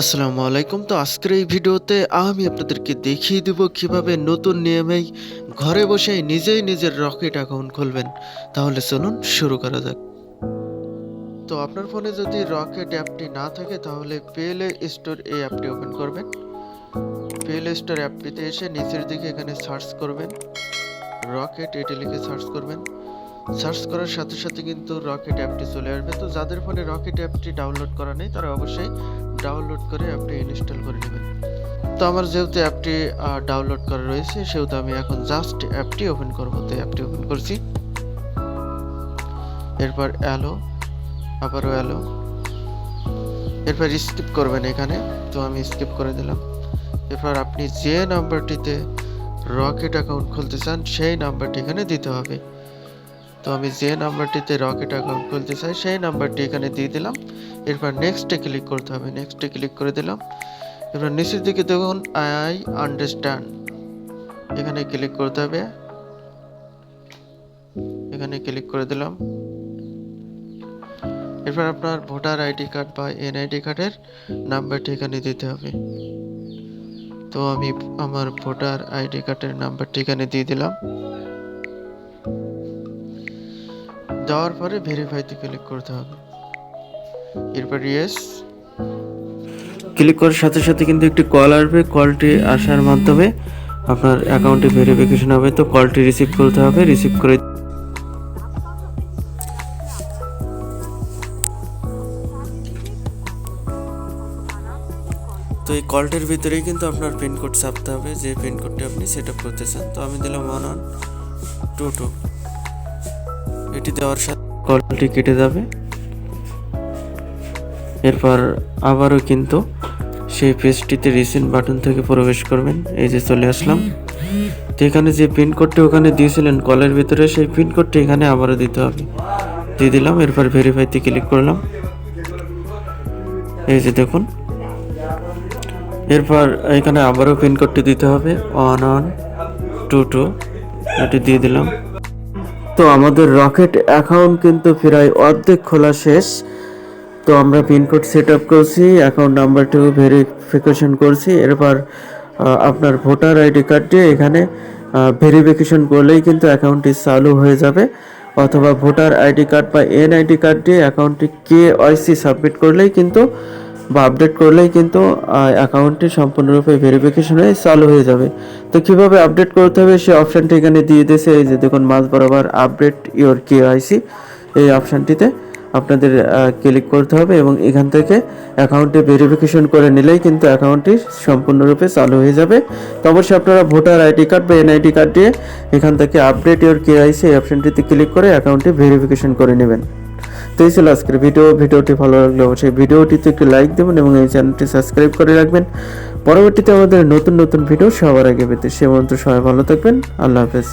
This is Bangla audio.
আসসালামু আলাইকুম। তো আজকের এই ভিডিওতে আমি আপনাদেরকে দেখিয়ে দেব কীভাবে নতুন নিয়মেই ঘরে বসেই নিজেই নিজের রকেট অ্যাকাউন্ট খুলবেন। তাহলে চলুন শুরু করা যাক। তো আপনার ফোনে যদি রকেট অ্যাপটি না থাকে, তাহলে পেলে স্টোর এই অ্যাপটি ওপেন করবেন। পেলে স্টোর অ্যাপটিতে এসে নিচের দিকে এখানে সার্চ করবেন। রকেট, এটি লিখে সার্চ করবেন। সার্চ করার সাথে সাথে কিন্তু রকেট অ্যাপটি চলে আসবে। তো যাদের ফোনে রকেট অ্যাপটি ডাউনলোড করা নেই, তারা অবশ্যই ডাউনলোড করে অ্যাপটি ইনস্টল করে নেবেন। তো আমার যেহেতু অ্যাপটি ডাউনলোড করা রয়েছে, সেহেতু আমি এখন জাস্ট অ্যাপটি ওপেন করব। তো অ্যাপটি ওপেন করছি। এরপর অ্যালো আবারও অ্যালো এরপর স্কিপ করবেন এখানে, তো আমি স্কিপ করে দিলাম। এরপর আপনি যে নাম্বারটিতে রকেট অ্যাকাউন্ট খুলতে চান, সেই নাম্বারটি এখানে দিতে হবে। তো আমি যে নাম্বারটিতে রকেট অ্যাকাউন্ট খুলতে চাই, সেই নাম্বারটি এখানে দিয়ে দিলাম। এরপর নেক্সটে ক্লিক করতে হবে। নেক্সটে ক্লিক করে দিলাম। এরপর নিচের দিকে দেখুন আই আন্ডারস্ট্যান্ড এখানে ক্লিক করতে হবে। এখানে ক্লিক করে দিলাম। এরপর আপনার ভোটার আইডি কার্ড বা এনআইডি কার্ডের নাম্বারটি এখানে দিতে হবে। তো আমি আমার ভোটার আইডি কার্ডের নাম্বারটি এখানে দিয়ে দিলাম। দেওয়ার পরে ভেরিফাইতে ক্লিক করতে হবে। এরপর ইয়েস ক্লিক করার সাথে সাথে কিন্তু একটি কল আসবে। কলটি আসার মাধ্যমে আপনার অ্যাকাউন্টে ভেরিফিকেশন হবে। তো কলটি রিসিভ করতে হবে। রিসিভ করে তো এই কলটির ভিতরেই কিন্তু আপনার পিনকোড ছাপতে হবে। যে পিনকোডটি আপনি সেট আপ করতে চান। তো আমি দিলাম ওয়ান ওয়ান টু টু এটি দেওয়ার সাথে কলটি কেটে যাবে। এরপর আবারও কিন্তু সেই পেজটিতে রিসেন্ট বাটন থেকে প্রবেশ করবেন। এই যে চলে আসলাম। তো এখানে যে পিনকোডটি ওখানে দিয়েছিলেন কলের ভিতরে সেই পিনকোডটি এখানে আবারও দিতে হবে। দিয়ে দিলাম, এরপর ভেরিফাইতে ক্লিক করলাম। এই যে দেখুন। এরপর এখানে আবারও পিনকোডটি দিতে হবে। ওয়ান ওয়ান টু টু এটি দিয়ে দিলাম। তো আমাদের রকেট অ্যাকাউন্ট কিন্তু প্রায় অর্ধেক খোলা শেষ। তো আমরা পিনকোড সেট আপ করছি অ্যাকাউন্ট নাম্বারটিও ভেরিফিকেশন করছি। এরপর আপনার ভোটার আইডি কার্ড দিয়ে এখানে ভেরিফিকেশন করলেই কিন্তু অ্যাকাউন্টটি চালু হয়ে যাবে। অথবা ভোটার আইডি কার্ড বা এন এনআইডি কার্ড দিয়ে অ্যাকাউন্টটি কে ওয়াইসি সাবমিট করলেই কিন্তু বা আপডেট করলেই কিন্তু অ্যাকাউন্টটি সম্পূর্ণরূপে ভেরিফিকেশন হয়ে চালু হয়ে যাবে। তো কীভাবে আপডেট করতে হবে সেই অপশানটি এখানে দিয়ে দিয়েছে। এই যে দেখুন মাঝ বরাবর আপডেট ইওর কে আইসি এই অপশানটিতে আপনাদের ক্লিক করতে হবে এবং এখান থেকে অ্যাকাউন্টে ভেরিফিকেশন করে নিলেই কিন্তু অ্যাকাউন্টটি সম্পূর্ণরূপে চালু হয়ে যাবে। তো অবশ্যই আপনারা ভোটার আইডি কার্ড বা এনআইডি কার্ড দিয়ে এখান থেকে আপডেট ইওর কে আইসি এই অপশানটিতে ক্লিক করে অ্যাকাউন্টটি ভেরিফিকেশন করে নেবেন। তো এই ছিল আজকের ভিডিও। ভিডিওটি ভালো লাগলে অবশ্যই ভিডিওটিতে একটি লাইক দেবেন এবং এই চ্যানেলটি সাবস্ক্রাইব করে রাখবেন। পরবর্তীতে আমাদের নতুন নতুন ভিডিও সবার আগে পেতে সে মন্ত্র সবাই ভালো থাকবেন। আল্লাহ হাফেজ।